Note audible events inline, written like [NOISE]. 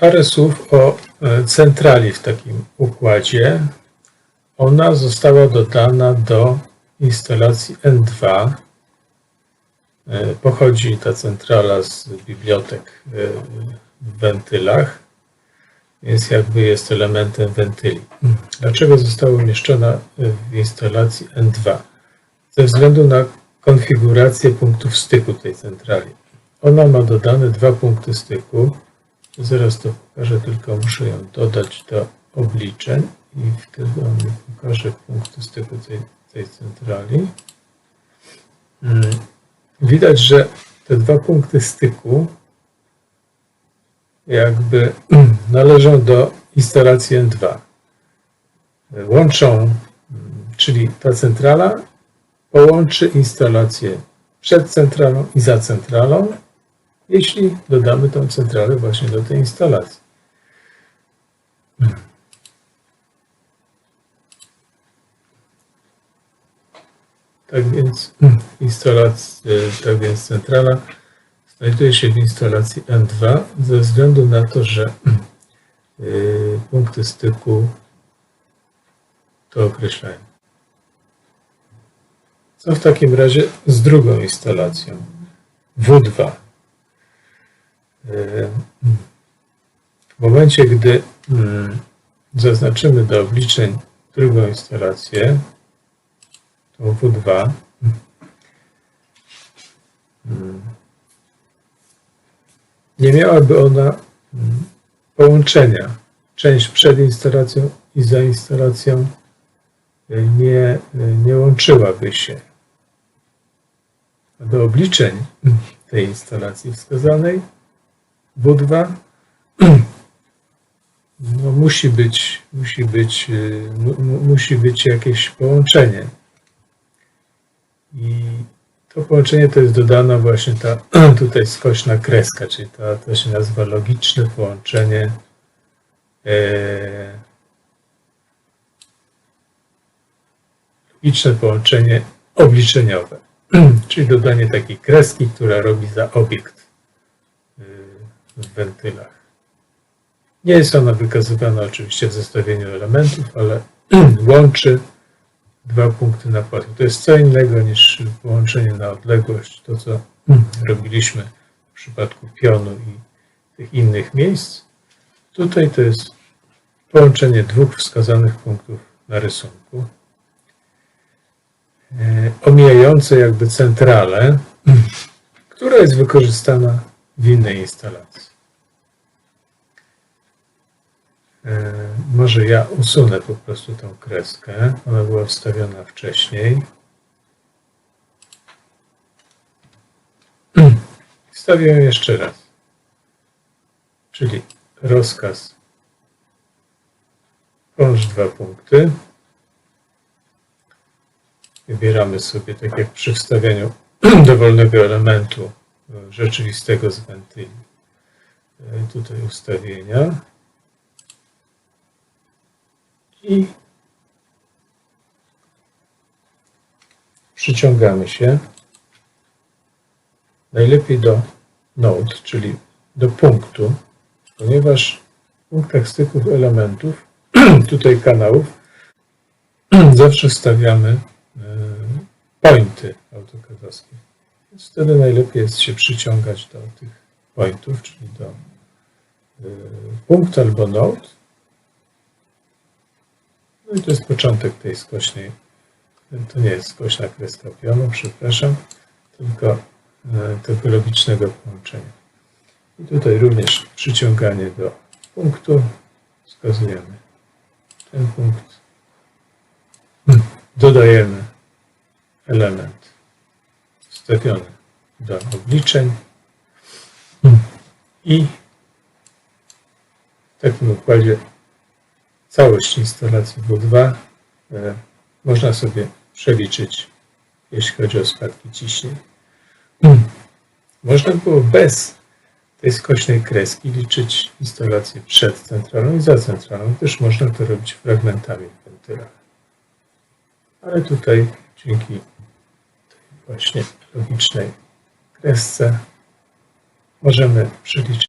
parę słów o e, centrali w takim układzie. Ona została dodana do instalacji N2. E, Pochodzi ta centrala z bibliotek e, w wentylach, więc jakby jest elementem wentyli. Dlaczego została umieszczona w instalacji N2? Ze względu na konfigurację punktów styku tej centrali. Ona ma dodane dwa punkty styku. Zaraz to pokażę, tylko muszę ją dodać do obliczeń i wtedy on mi pokaże punkty styku tej, tej centrali. Mm. Widać, że te dwa punkty styku jakby [CLEARS THROAT] należą do instalacji N2. Łączą, mm, czyli ta centrala połączy instalację przed centralą i za centralą, jeśli dodamy tą centralę właśnie do tej instalacji. Tak więc [CLEARS THROAT] instalacja, tak więc centrala znajduje się w instalacji N2 ze względu na to, że [CLEARS THROAT] y, punkty styku to określają. Co w takim razie z drugą instalacją? W2. W momencie, gdy mm, zaznaczymy do obliczeń drugą instalację, tą W2, mm, nie miałaby ona mm, połączenia. Część przed instalacją i za instalacją y, nie, y, nie łączyłaby się. Do obliczeń tej instalacji wskazanej W2 [CLEARS THROAT] no, musi być, musi być, y, mu, musi być jakieś połączenie. I to połączenie to jest dodana właśnie ta [CLEARS THROAT] tutaj skośna kreska, czyli ta, to się nazywa logiczne połączenie e, logiczne połączenie obliczeniowe, [CLEARS THROAT] czyli dodanie takiej kreski, która robi za obiekt w wentylach. Nie jest ona wykazywana oczywiście w zestawieniu elementów, ale [CLEARS THROAT] łączy dwa punkty napłatu. To jest co innego niż połączenie na odległość, to co [CLEARS THROAT] robiliśmy w przypadku pionu i tych innych miejsc. Tutaj to jest połączenie dwóch wskazanych punktów na rysunku, e, omijające jakby centralę, [CLEARS THROAT] która jest wykorzystana w innej instalacji. E, może ja usunę po prostu tą kreskę. Ona była wstawiona wcześniej. [CLEARS THROAT] Wstawię ją jeszcze raz. Czyli rozkaz połącz dwa punkty. Wybieramy sobie, tak jak przy wstawianiu [CLEARS THROAT] dowolnego elementu rzeczywistego z. E, tutaj ustawienia i przyciągamy się najlepiej do node, czyli do punktu, ponieważ w punktach styków elementów, [CLEARS THROAT] tutaj kanałów, [CLEARS THROAT] zawsze wstawiamy e, pointy autokadowskie. Wtedy najlepiej jest się przyciągać do tych pointów, czyli do e, punktu albo node, no i to jest początek tej skośnej. To nie jest skośna kreska pionu, przepraszam, tylko e, tego logicznego połączenia. I tutaj również przyciąganie do punktu. Wskazujemy ten punkt. Dodajemy element wstawiony do obliczeń i w takim układzie całość instalacji W2 e, można sobie przeliczyć, jeśli chodzi o spadki ciśnień. Można było bez tej skośnej kreski liczyć instalację przed centralą i za centralą. Też można to robić fragmentami w wentylach. Ale tutaj dzięki właśnie logicznej kresce możemy przeliczyć